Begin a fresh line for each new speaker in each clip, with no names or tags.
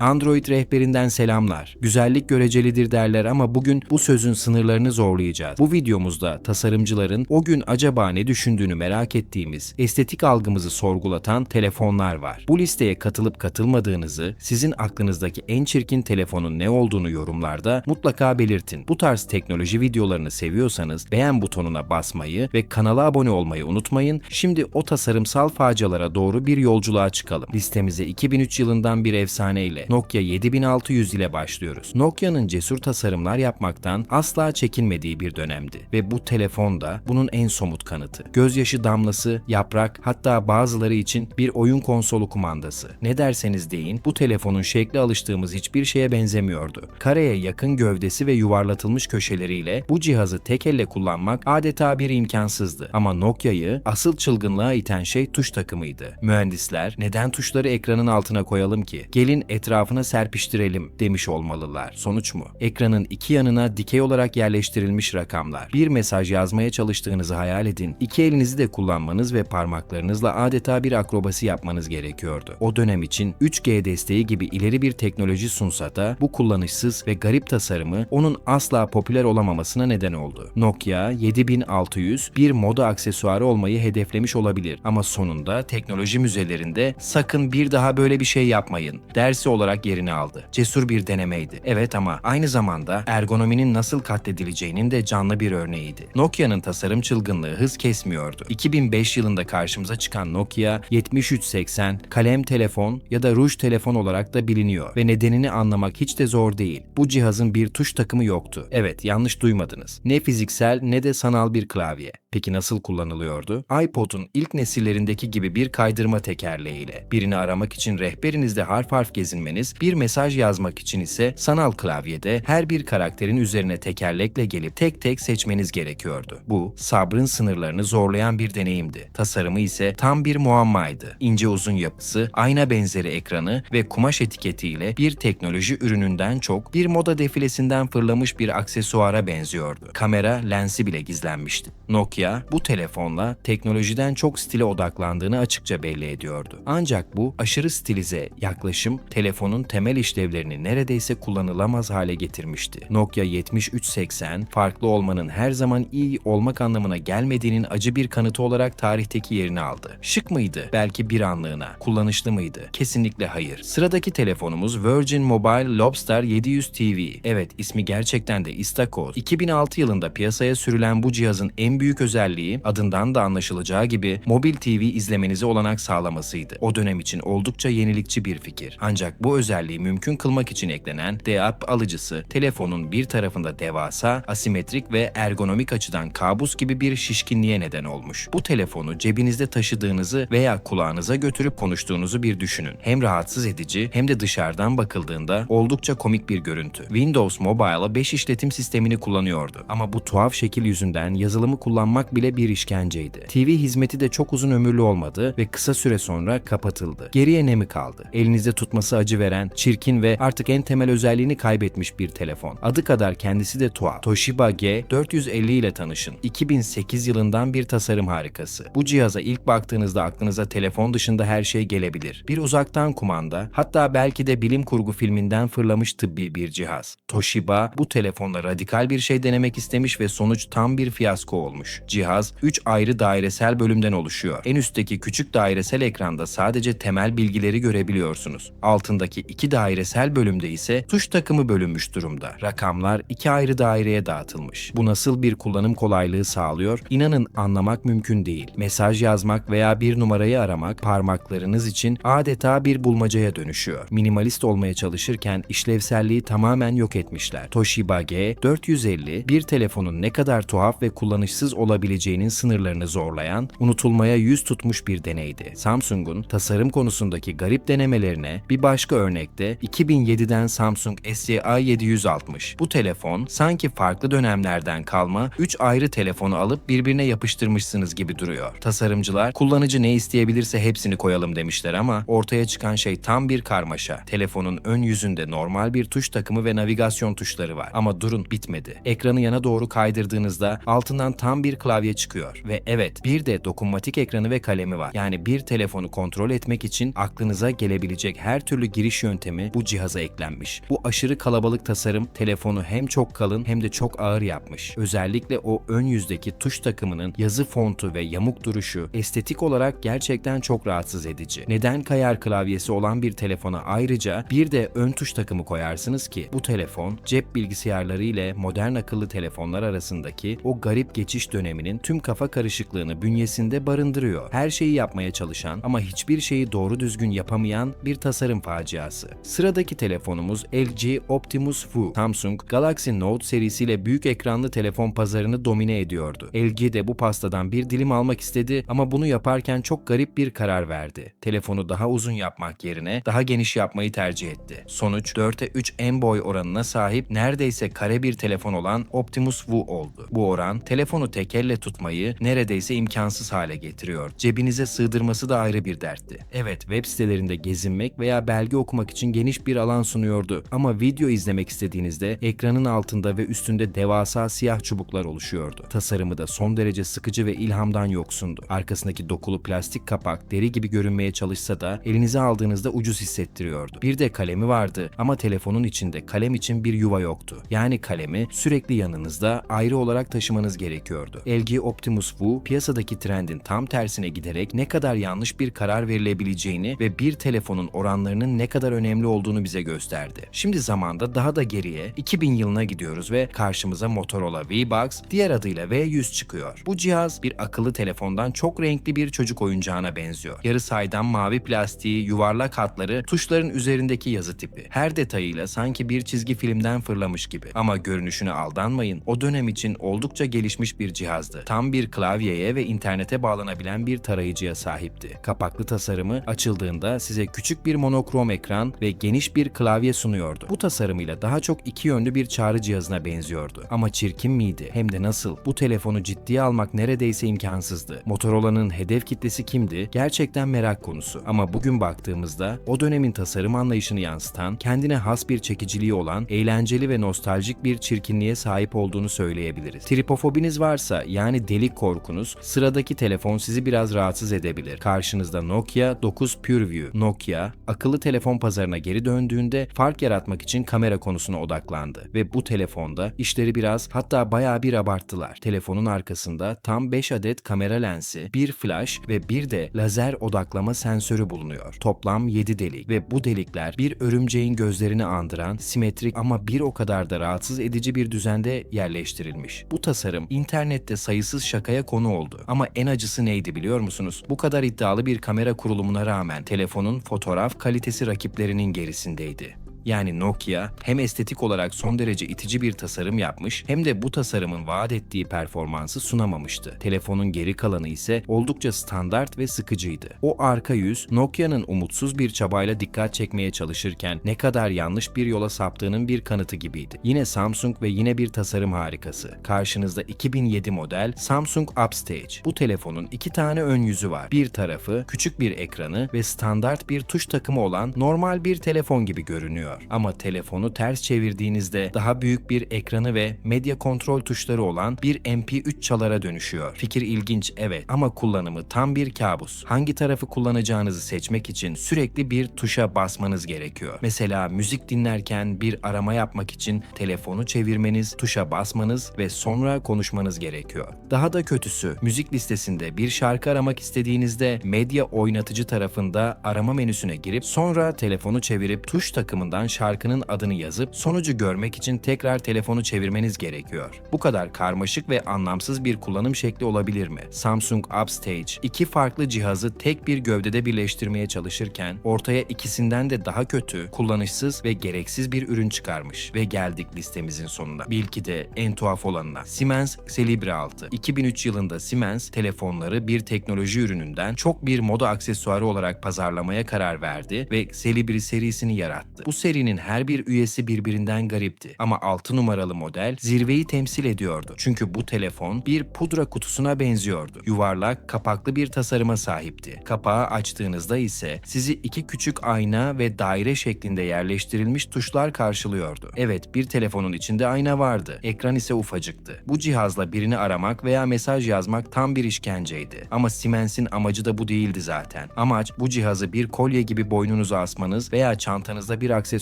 Android rehberinden selamlar. Güzellik görecelidir derler ama bugün bu sözün sınırlarını zorlayacağız. Bu videomuzda tasarımcıların o gün acaba ne düşündüğünü merak ettiğimiz, estetik algımızı sorgulatan telefonlar var. Bu listeye katılıp katılmadığınızı, sizin aklınızdaki en çirkin telefonun ne olduğunu yorumlarda mutlaka belirtin. Bu tarz teknoloji videolarını seviyorsanız beğen butonuna basmayı ve kanala abone olmayı unutmayın. Şimdi o tasarımsal facialara doğru bir yolculuğa çıkalım. Listemize 2003 yılından bir efsane ile Nokia 7600 ile başlıyoruz. Nokia'nın cesur tasarımlar yapmaktan asla çekinmediği bir dönemdi ve bu telefon da bunun en somut kanıtı. Gözyaşı damlası, yaprak hatta bazıları için bir oyun konsolu kumandası. Ne derseniz deyin bu telefonun şekli alıştığımız hiçbir şeye benzemiyordu. Kareye yakın gövdesi ve yuvarlatılmış köşeleriyle bu cihazı tek elle kullanmak adeta bir imkansızdı. Ama Nokia'yı asıl çılgınlığa iten şey tuş takımıydı. Mühendisler neden tuşları ekranın altına koyalım ki? Gelin etrafına serpiştirelim demiş olmalılar. Sonuç mu? Ekranın iki yanına dikey olarak yerleştirilmiş rakamlar. Bir mesaj yazmaya çalıştığınızı hayal edin. İki elinizi de kullanmanız ve parmaklarınızla adeta bir akrobasi yapmanız gerekiyordu. O dönem için 3G desteği gibi ileri bir teknoloji sunsa da bu kullanışsız ve garip tasarımı onun asla popüler olamamasına neden oldu. Nokia 7600 bir moda aksesuarı olmayı hedeflemiş olabilir ama sonunda teknoloji müzelerinde sakın bir daha böyle bir şey yapmayın dersi olarak yerini aldı. Cesur bir denemeydi. Evet ama aynı zamanda ergonominin nasıl katledileceğinin de canlı bir örneğiydi. Nokia'nın tasarım çılgınlığı hız kesmiyordu. 2005 yılında karşımıza çıkan Nokia 7380 kalem telefon ya da ruj telefon olarak da biliniyor ve nedenini anlamak hiç de zor değil. Bu cihazın bir tuş takımı yoktu. Evet yanlış duymadınız. Ne fiziksel ne de sanal bir klavye. Peki nasıl kullanılıyordu? iPod'un ilk nesillerindeki gibi bir kaydırma tekerleğiyle. Birini aramak için rehberinizde harf harf gezinmeniz, bir mesaj yazmak için ise sanal klavyede her bir karakterin üzerine tekerlekle gelip tek tek seçmeniz gerekiyordu. Bu, sabrın sınırlarını zorlayan bir deneyimdi. Tasarımı ise tam bir muammaydı. İnce uzun yapısı, ayna benzeri ekranı ve kumaş etiketiyle bir teknoloji ürününden çok bir moda defilesinden fırlamış bir aksesuara benziyordu. Kamera lensi bile gizlenmişti. Nokia bu telefonla teknolojiden çok stile odaklandığını açıkça belli ediyordu. Ancak bu aşırı stilize yaklaşım telefonun temel işlevlerini neredeyse kullanılamaz hale getirmişti. Nokia 7380 farklı olmanın her zaman iyi olmak anlamına gelmediğinin acı bir kanıtı olarak tarihteki yerini aldı. Şık mıydı? Belki bir anlığına. Kullanışlı mıydı? Kesinlikle hayır. Sıradaki telefonumuz Virgin Mobile Lobster 700 TV. Evet ismi gerçekten de istakoz. 2006 yılında piyasaya sürülen bu cihazın en büyük özelliği adından da anlaşılacağı gibi mobil TV izlemenize olanak sağlamasıydı. O dönem için oldukça yenilikçi bir fikir. Ancak bu özelliği mümkün kılmak için eklenen DAP alıcısı telefonun bir tarafında devasa, asimetrik ve ergonomik açıdan kabus gibi bir şişkinliğe neden olmuş. Bu telefonu cebinizde taşıdığınızı veya kulağınıza götürüp konuştuğunuzu bir düşünün. Hem rahatsız edici hem de dışarıdan bakıldığında oldukça komik bir görüntü. Windows Mobile'a 5 işletim sistemini kullanıyordu ama bu tuhaf şekil yüzünden yazılımı kullanmak bile bir işkenceydi. TV hizmeti de çok uzun ömürlü olmadı ve kısa süre sonra kapatıldı. Geriye ne mi kaldı? Elinizde tutması acı veren, çirkin ve artık en temel özelliğini kaybetmiş bir telefon. Adı kadar kendisi de tuhaf. Toshiba G450 ile tanışın. 2008 yılından bir tasarım harikası. Bu cihaza ilk baktığınızda aklınıza telefon dışında her şey gelebilir. Bir uzaktan kumanda, hatta belki de bilim kurgu filminden fırlamış tıbbi bir cihaz. Toshiba bu telefonla radikal bir şey denemek istemiş ve sonuç tam bir fiyasko olmuş. Cihaz 3 ayrı dairesel bölümden oluşuyor. En üstteki küçük dairesel ekranda sadece temel bilgileri görebiliyorsunuz. Altındaki iki dairesel bölümde ise tuş takımı bölünmüş durumda. Rakamlar iki ayrı daireye dağıtılmış. Bu nasıl bir kullanım kolaylığı sağlıyor? İnanın anlamak mümkün değil. Mesaj yazmak veya bir numarayı aramak parmaklarınız için adeta bir bulmacaya dönüşüyor. Minimalist olmaya çalışırken işlevselliği tamamen yok etmişler. Toshiba G450 bir telefonun ne kadar tuhaf ve kullanışsız olabileceğinin sınırlarını zorlayan, unutulmaya yüz tutmuş bir deneydi. Samsung'un tasarım konusundaki garip denemelerine bir başka örnekte 2007'den Samsung SCA760. Bu telefon sanki farklı dönemlerden kalma 3 ayrı telefonu alıp birbirine yapıştırmışsınız gibi duruyor. Tasarımcılar kullanıcı ne isteyebilirse hepsini koyalım demişler ama ortaya çıkan şey tam bir karmaşa. Telefonun ön yüzünde normal bir tuş takımı ve navigasyon tuşları var. Ama durun bitmedi. Ekranı yana doğru kaydırdığınızda altından tam bir klavye çıkıyor. Ve evet bir de dokunmatik ekranı ve kalemi var. Yani bir telefonu kontrol etmek için aklınıza gelebilecek her türlü giriş giriş yöntemi bu cihaza eklenmiş. Bu aşırı kalabalık tasarım telefonu hem çok kalın hem de çok ağır yapmış. Özellikle o ön yüzdeki tuş takımının yazı fontu ve yamuk duruşu estetik olarak gerçekten çok rahatsız edici. Neden kayar klavyesi olan bir telefona ayrıca bir de ön tuş takımı koyarsınız ki bu telefon cep bilgisayarları ile modern akıllı telefonlar arasındaki o garip geçiş döneminin tüm kafa karışıklığını bünyesinde barındırıyor. Her şeyi yapmaya çalışan ama hiçbir şeyi doğru düzgün yapamayan bir tasarım faciası. Sıradaki telefonumuz LG Optimus Fu. Samsung Galaxy Note serisiyle büyük ekranlı telefon pazarını domine ediyordu. LG de bu pastadan bir dilim almak istedi ama bunu yaparken çok garip bir karar verdi. Telefonu daha uzun yapmak yerine daha geniş yapmayı tercih etti. Sonuç 4'e 3 en boy oranına sahip neredeyse kare bir telefon olan Optimus Fu oldu. Bu oran telefonu tek elle tutmayı neredeyse imkansız hale getiriyor. Cebinize sığdırması da ayrı bir dertti. Evet web sitelerinde gezinmek veya belge okumak için geniş bir alan sunuyordu ama video izlemek istediğinizde ekranın altında ve üstünde devasa siyah çubuklar oluşuyordu. Tasarımı da son derece sıkıcı ve ilhamdan yoksundu. Arkasındaki dokulu plastik kapak deri gibi görünmeye çalışsa da elinize aldığınızda ucuz hissettiriyordu. Bir de kalemi vardı ama telefonun içinde kalem için bir yuva yoktu. Yani kalemi sürekli yanınızda ayrı olarak taşımanız gerekiyordu. LG Optimus Fu piyasadaki trendin tam tersine giderek ne kadar yanlış bir karar verilebileceğini ve bir telefonun oranlarının ne kadar önemli olduğunu bize gösterdi. Şimdi zamanda daha da geriye 2000 yılına gidiyoruz ve karşımıza Motorola V-Box diğer adıyla V100 çıkıyor. Bu cihaz bir akıllı telefondan çok renkli bir çocuk oyuncağına benziyor. Yarı saydam mavi plastiği, yuvarlak hatları, tuşların üzerindeki yazı tipi. Her detayıyla sanki bir çizgi filmden fırlamış gibi. Ama görünüşüne aldanmayın. O dönem için oldukça gelişmiş bir cihazdı. Tam bir klavyeye ve internete bağlanabilen bir tarayıcıya sahipti. Kapaklı tasarımı açıldığında size küçük bir monokrom ekran ve geniş bir klavye sunuyordu. Bu tasarımıyla daha çok iki yönlü bir çağrı cihazına benziyordu. Ama çirkin miydi? Hem de nasıl? Bu telefonu ciddiye almak neredeyse imkansızdı. Motorola'nın hedef kitlesi kimdi? Gerçekten merak konusu. Ama bugün baktığımızda o dönemin tasarım anlayışını yansıtan, kendine has bir çekiciliği olan, eğlenceli ve nostaljik bir çirkinliğe sahip olduğunu söyleyebiliriz. Tripofobiniz varsa yani delik korkunuz, sıradaki telefon sizi biraz rahatsız edebilir. Karşınızda Nokia 9 PureView. Nokia, akıllı telefon pazarına geri döndüğünde fark yaratmak için kamera konusuna odaklandı ve bu telefonda işleri biraz hatta bayağı bir abarttılar. Telefonun arkasında tam 5 adet kamera lensi, bir flash ve bir de lazer odaklama sensörü bulunuyor. Toplam 7 delik ve bu delikler bir örümceğin gözlerini andıran simetrik ama bir o kadar da rahatsız edici bir düzende yerleştirilmiş. Bu tasarım internette sayısız şakaya konu oldu. Ama en acısı neydi biliyor musunuz? Bu kadar iddialı bir kamera kurulumuna rağmen telefonun fotoğraf kalitesi rakiplerinin gerisindeydi. Yani Nokia hem estetik olarak son derece itici bir tasarım yapmış hem de bu tasarımın vaat ettiği performansı sunamamıştı. Telefonun geri kalanı ise oldukça standart ve sıkıcıydı. O arka yüz Nokia'nın umutsuz bir çabayla dikkat çekmeye çalışırken ne kadar yanlış bir yola saptığının bir kanıtı gibiydi. Yine Samsung ve yine bir tasarım harikası. Karşınızda 2007 model Samsung Upstage. Bu telefonun iki tane ön yüzü var. Bir tarafı küçük bir ekranı ve standart bir tuş takımı olan normal bir telefon gibi görünüyor. Ama telefonu ters çevirdiğinizde daha büyük bir ekranı ve medya kontrol tuşları olan bir MP3 çalara dönüşüyor. Fikir ilginç evet ama kullanımı tam bir kabus. Hangi tarafı kullanacağınızı seçmek için sürekli bir tuşa basmanız gerekiyor. Mesela müzik dinlerken bir arama yapmak için telefonu çevirmeniz, tuşa basmanız ve sonra konuşmanız gerekiyor. Daha da kötüsü müzik listesinde bir şarkı aramak istediğinizde medya oynatıcı tarafında arama menüsüne girip sonra telefonu çevirip tuş takımından şarkının adını yazıp sonucu görmek için tekrar telefonu çevirmeniz gerekiyor. Bu kadar karmaşık ve anlamsız bir kullanım şekli olabilir mi? Samsung Upstage iki farklı cihazı tek bir gövdede birleştirmeye çalışırken ortaya ikisinden de daha kötü, kullanışsız ve gereksiz bir ürün çıkarmış ve geldik listemizin sonuna. Belki de en tuhaf olanına. Siemens Celebre 6. 2003 yılında Siemens telefonları bir teknoloji ürününden çok bir moda aksesuarı olarak pazarlamaya karar verdi ve Celebre serisini yarattı. Bu seri serinin her bir üyesi birbirinden garipti ama 6 numaralı model zirveyi temsil ediyordu. Çünkü bu telefon bir pudra kutusuna benziyordu. Yuvarlak, kapaklı bir tasarıma sahipti. Kapağı açtığınızda ise sizi iki küçük ayna ve daire şeklinde yerleştirilmiş tuşlar karşılıyordu. Evet, bir telefonun içinde ayna vardı. Ekran ise ufacıktı. Bu cihazla birini aramak veya mesaj yazmak tam bir işkenceydi. Ama Siemens'in amacı da bu değildi zaten. Amaç bu cihazı bir kolye gibi boynunuza asmanız veya çantanızda bir aksesuar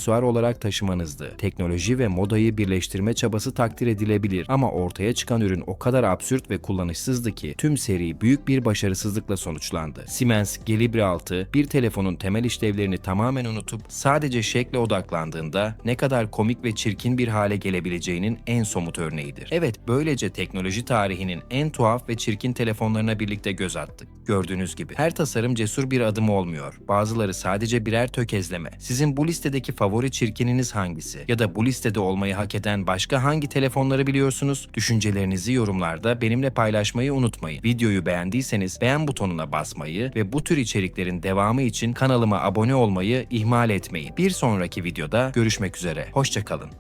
olarak taşımanızdı. Teknoloji ve modayı birleştirme çabası takdir edilebilir ama ortaya çıkan ürün o kadar absürt ve kullanışsızdı ki tüm seri büyük bir başarısızlıkla sonuçlandı. Siemens Gelibre 6 bir telefonun temel işlevlerini tamamen unutup sadece şekle odaklandığında ne kadar komik ve çirkin bir hale gelebileceğinin en somut örneğidir. Evet böylece teknoloji tarihinin en tuhaf ve çirkin telefonlarına birlikte göz attık. Gördüğünüz gibi her tasarım cesur bir adım olmuyor. Bazıları sadece birer tökezleme. Sizin bu listedeki favori çirkininiz hangisi? Ya da bu listede olmayı hak eden başka hangi telefonları biliyorsunuz? Düşüncelerinizi yorumlarda benimle paylaşmayı unutmayın. Videoyu beğendiyseniz beğen butonuna basmayı ve bu tür içeriklerin devamı için kanalıma abone olmayı ihmal etmeyin. Bir sonraki videoda görüşmek üzere. Hoşçakalın.